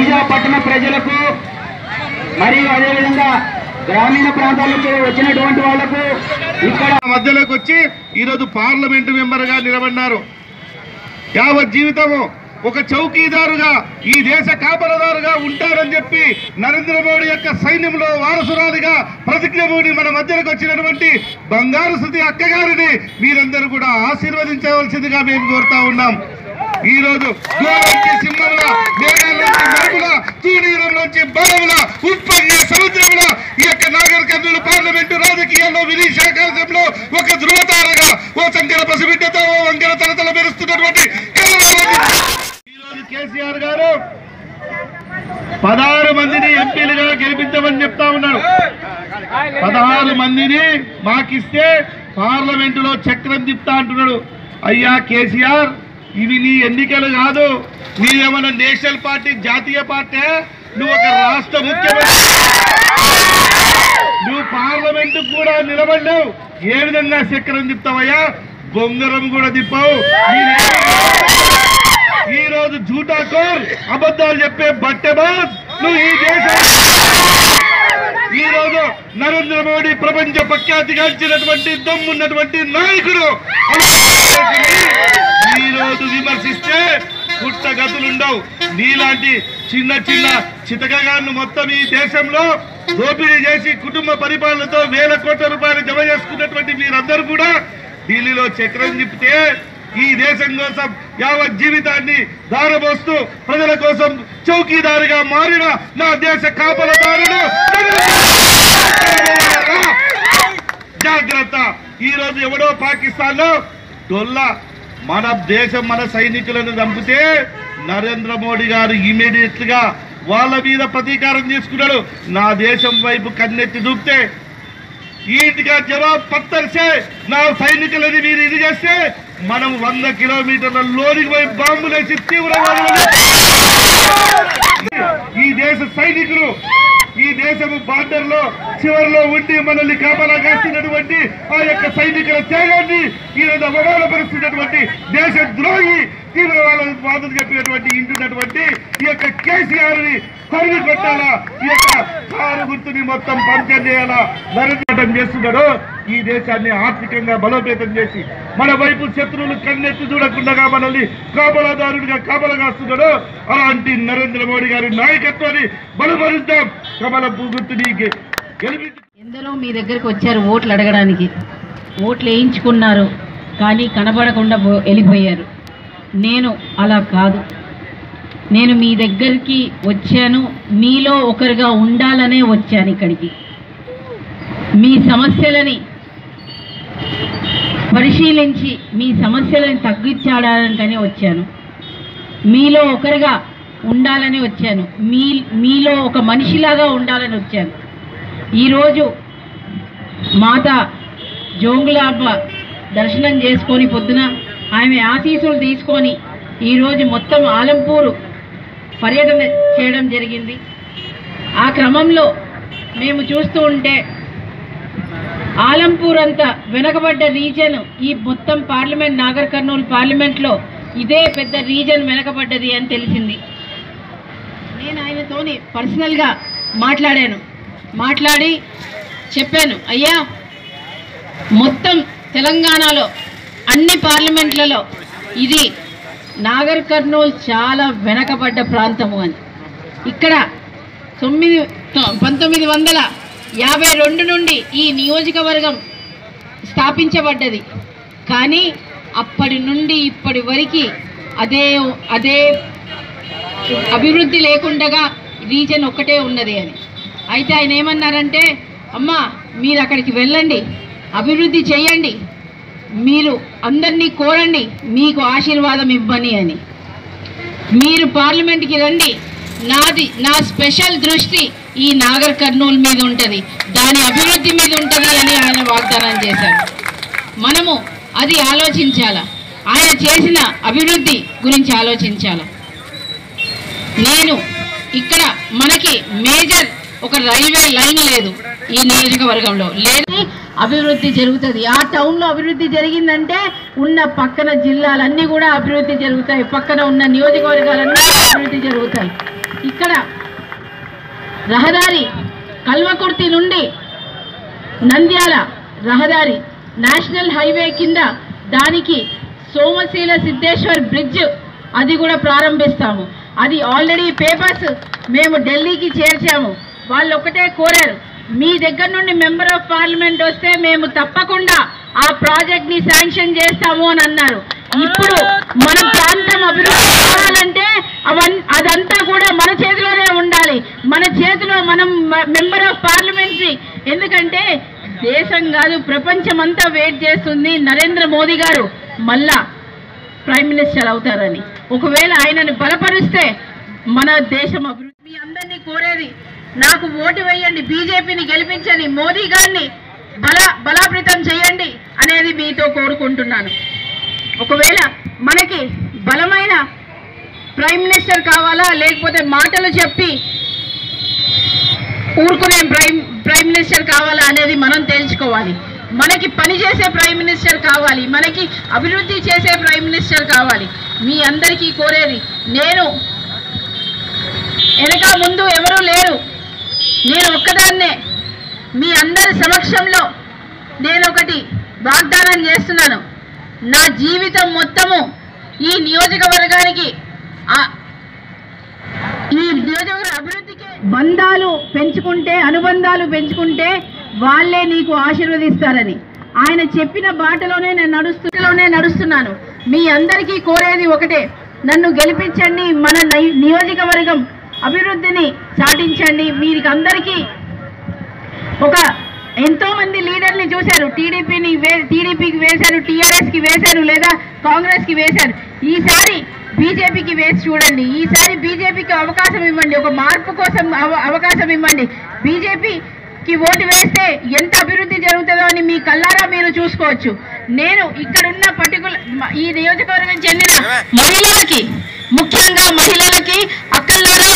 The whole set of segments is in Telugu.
వైజా పట్టణ ప్రజలకు మరియు అదేవిధంగా గ్రామీణ ప్రాంతాల నుంచి వచ్చినటువంటి వాళ్ళకు ఇక్కడ మధ్యలోకి వచ్చి ఈరోజు పార్లమెంటు మెంబర్గా నిలబడినారు. యావత్ జీవితము ఒక చౌకీదారుగా ఈ దేశ కాపలదారుగా ఉంటారని చెప్పి నరేంద్ర మోడీ యొక్క సైన్యంలో వారసురాలిగా ప్రతిజ్ఞ మోడీ మన మధ్యలోకి వచ్చినటువంటి బంగారు శృతి అక్కగారిని మీరందరూ కూడా ఆశీర్వదించవలసిందిగా మేము కోరుతా ఉన్నాం. ఈ రోజు గోరంటి సింహంల మేఘాల్లోంచి మెరుపుల తూనీరంలోంచి బలముల ఉప్పొంగే సముద్రంలో ఈ యొక్క నాగర్ కర్నూలు పార్లమెంటు రాజకీయాల్లో వినీశాకాశంలో ఒక ధృవతారగా ఓ సంఖ్యల పసిబిడ్డతో ఓ వంకెల తలతల మెరుస్తున్నటువంటి కలవరాన్ని కేసీఆర్ గారు పదహారు మందిని ఎంపీలుగా గెలిపించమని చెప్తా ఉన్నాడు. పదహారు మందిని మాకిస్తే పార్లమెంటులో చక్రం తిప్తా అంటున్నాడు. అయ్యా కేసీఆర్ ఇవి నీ ఎన్నికలు కాదు. నీదేమన్నా నేషనల్ పార్టీ జాతీయ పార్టీ నువ్వు ఒక రాష్ట్ర ముఖ్యమంత్రి. నువ్వు పార్లమెంట్ కూడా నిలబడ్డావు. ఏ విధంగా చక్రం తిప్తావయ్యా బొంగరం కూడా తిప్పావు. ఈ రోజు జూటాకోర్ అబద్ధాలు చెప్పే బట్టెబాజ్ నువ్వు ఈ దేశం ఈ రోజు నరేంద్ర మోడీ ప్రపంచ ప్రఖ్యాతిగాంచినటువంటి దమ్మున్నటువంటి నాయకుడు ఈ రోజు విమర్శిస్తే పుట్టగతులుండవు. నీలాంటి చిన్న చిన్న చితకగాన్ని మొత్తం ఈ దేశంలో దోపిడీ చేసి కుటుంబ పరిపాలనతో వేల కోట్ల రూపాయలు జమ చేసుకున్నటువంటి మీరందరూ కూడా ఢిల్లీలో చక్రం తిప్పితే ఈ దేశం కోసం యావత్ జీవితాన్ని దారబోస్తూ ప్రజల కోసం చౌకీదారుగా మారిన నా దేశ కాపలదారుడు జాగ్రత్త. ఈ రోజు ఎవడో పాకిస్తాన్లో డొల్లా మన దేశం మన సైనికులను చంపితే నరేంద్ర మోడీ గారు ఇమీడియట్గా వాళ్ళ మీద ప్రతీకారం తీసుకున్నాడు నా దేశం వైపు కన్నెత్తి చూపితే ఈటిగా జవాబు పత్తరిసే నా సైనికులని మీరు ఇది చేస్తే మనం వంద కిలోమీటర్ల లోనికి పోయి బాంబులేసి తీవ్రవాదులు ఈ దేశ సైనికులు ఈ దేశము బార్డర్లో చివరిలో ఉండి మనల్ని కాపలా కాస్తున్నటువంటి ఆ యొక్క సైనికుల త్యాగాన్ని ఈ రోజు అవమానపరుస్తున్నటువంటి దేశ ద్రోహి తీవ్రవాద బాధలు చెప్పినటువంటి ఇంటున్నటువంటి ఈ యొక్క కేసీఆర్ని తరిగి పెట్టాలా ఈ యొక్క కారు గుర్తుని మొత్తం పంచం చేయాలా? నరకటం చేస్తున్నాడు. ఈ దేశాన్ని ఆర్థికంగా బలోపేతం చేసి మన వైపు శత్రువులు కన్నెత్తి చూడకుండా మనల్ని కాపలాదారుడిగా కాపలగాస్తున్నాడు. అలాంటి నరేంద్ర మోడీ గారి నాయకత్వాన్ని బలపరుద్దాం కమల గుర్తుని గె- ఎందరో మీ దగ్గరకు వచ్చారు ఓట్లు అడగడానికి. ఓట్లు వేయించుకున్నారు. కానీ కనబడకుండా పో- వెళ్ళిపోయారు. నేను అలా కాదు. నేను మీ దగ్గరికి వచ్చాను. మీలో ఒకరుగా ఉండాలనే వచ్చాను ఇక్కడికి. మీ సమస్యలని పరిశీలించి మీ సమస్యలను తగ్గించాడానికని వచ్చాను. మీలో ఒకరుగా ఉండాలని వచ్చాను. మీ మీలో ఒక మనిషిలాగా ఉండాలని వచ్చాను. ఈరోజు మాత జోంగులాంబ దర్శనం చేసుకొని పొద్దున ఆమె ఆశీస్సులు తీసుకొని ఈరోజు మొత్తం ఆలంపూరు పర్యటన చేయడం జరిగింది. ఆ క్రమంలో మేము చూస్తూ ఉంటే ఆలంపూర్ అంతా వెనకబడ్డ రీజన్ ఈ మొత్తం పార్లమెంట్ నాగర్ కర్నూలు పార్లమెంట్లో ఇదే పెద్ద రీజన్ వెనకబడ్డది అని తెలిసింది. నేను ఆయనతోని పర్సనల్గా మాట్లాడాను. మాట్లాడి చెప్పాను అయ్యా మొత్తం తెలంగాణలో అన్ని పార్లమెంట్లలో ఇది నాగర్ కర్నూల్ చాలా వెనకబడ్డ ప్రాంతము అని. ఇక్కడ తొమ్మిది పంతొమ్మిది వందల యాభై రెండు నుండి ఈ నియోజకవర్గం స్థాపించబడ్డది. కానీ అప్పటి నుండి ఇప్పటి వరకు అదే అదే అభివృద్ధి లేకుండగా రీజన్ ఒక్కటే ఉన్నది అని. అయితే ఆయన ఏమన్నారంటే అమ్మా మీరు అక్కడికి వెళ్ళండి. అభివృద్ధి చేయండి. మీరు అందరినీ కోరండి మీకు ఆశీర్వాదం ఇవ్వని అని. మీరు పార్లమెంట్కి రండి నాది నా స్పెషల్ దృష్టి ఈ నాగర్ కర్నూలు మీద ఉంటుంది దాని అభివృద్ధి మీద ఉంటుంది అని ఆయన వాగ్దానం చేశారు. మనము అది ఆలోచించాలా? ఆయన చేసిన అభివృద్ధి గురించి ఆలోచించాలా? నేను ఇక్కడ మనకి మేజర్ ఒక రైల్వే లైన్ లేదు ఈ నియోజకవర్గంలో. లేదు అభివృద్ధి జరుగుతుంది. ఆ టౌన్లో అభివృద్ధి జరిగిందంటే ఉన్న పక్కన జిల్లాలన్నీ కూడా అభివృద్ధి జరుగుతాయి. పక్కన ఉన్న నియోజకవర్గాలన్నీ అభివృద్ధి జరుగుతాయి. ఇక్కడ రహదారి కల్వకుర్తి నుండి నంద్యాల రహదారి నేషనల్ హైవే కింద దానికి సోమశీల సిద్ధేశ్వర్ బ్రిడ్జ్ అది కూడా ప్రారంభిస్తాము. అది ఆల్రెడీ పేపర్స్ మేము ఢిల్లీకి చేర్చాము. వాళ్ళు ఒకటే కోరారు. మీ దగ్గర నుండి మెంబర్ ఆఫ్ పార్లమెంట్ వస్తే మేము తప్పకుండా ఆ ప్రాజెక్ట్ని శాంక్షన్ చేస్తాము అని అన్నారు. ఇప్పుడు మన ప్రాంతం అభివృద్ధి కావాలంటే అదంతా కూడా మన చేతిలోనే ఉండాలి. మన చేతిలో మనం మెంబర్ ఆఫ్ పార్లమెంట్ ఎందుకంటే దేశం కాదు ప్రపంచం అంతా వెయిట్ చేస్తుంది నరేంద్ర మోదీ గారు. మళ్ళా ప్రైమ్ మినిస్టర్ అవుతారని. ఒకవేళ ఆయనను బలపరిస్తే మన దేశం అభివృద్ధి. మీ అందరినీ కోరేది నాకు ఓటు వేయండి బీజేపీని గెలిపించండి మోదీ గారిని బల బలాపృతం చేయండి అనేది మీతో కోరుకుంటున్నాను. ఒకవేళ మనకి బలమైన ప్రైమ్ మినిస్టర్ కావాలా లేకపోతే మాటలు చెప్పి ఊరుకునే ప్రైమ్ ప్రైమ్ మినిస్టర్ కావాలా అనేది మనం తెలుసుకోవాలి. మనకి పని చేసే ప్రైమ్ మినిస్టర్ కావాలి మనకి అభివృద్ధి చేసే ప్రైమ్ మినిస్టర్ కావాలి. మీ అందరికీ కోరేది నేను వెనక ముందు ఎవరూ లేరు. నేను ఒక్కదాన్నే. మీ అందరి సమక్షంలో నేను ఒకటి వాగ్దానం చేస్తున్నాను. నా జీవితం మొత్తము ఈ నియోజకవర్గానికి ఈ నియోజకవర్గ అభివృద్ధికి బంధాలు పెంచుకుంటే అనుబంధాలు పెంచుకుంటే వాళ్ళే నీకు ఆశీర్వదిస్తారని. ఆయన చెప్పిన బాటలోనే నేను నడుస్తులోనే నడుస్తున్నాను. మీ అందరికీ కోరేది ఒకటే. నన్ను గెలిపించండి మన నియోజకవర్గం అభివృద్ధిని సాధించండి. మీకు అందరికీ ఒక ఎంతో మంది లీడర్ని చూశారు. టీడీపీని వే టీడీపీకి వేశారు టీఆర్ఎస్కి వేశారు లేదా కాంగ్రెస్కి వేశారు. ఈసారి బీజేపీకి వేసి చూడండి. ఈసారి బీజేపీకి అవకాశం ఇవ్వండి. ఒక మార్పు కోసం అవ- అవకాశం ఇవ్వండి. బీజేపీకి ఓటు వేస్తే ఎంత అభివృద్ధి జరుగుతుందో అని మీ కల్లారా మీరు చూసుకోవచ్చు. నేను ఇక్కడున్న పర్టికులర్ ఈ నియోజకవర్గం చెందిన మహిళలకి ముఖ్యంగా మహిళలకి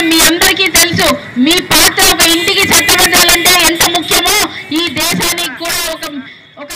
మీ అందరికీ తెలుసు మీ పాత్ర ఒక ఇంటికి చట్టబద్దాలంటే ఎంత ముఖ్యమో ఈ దేశానికి కూడా ఒక ఒక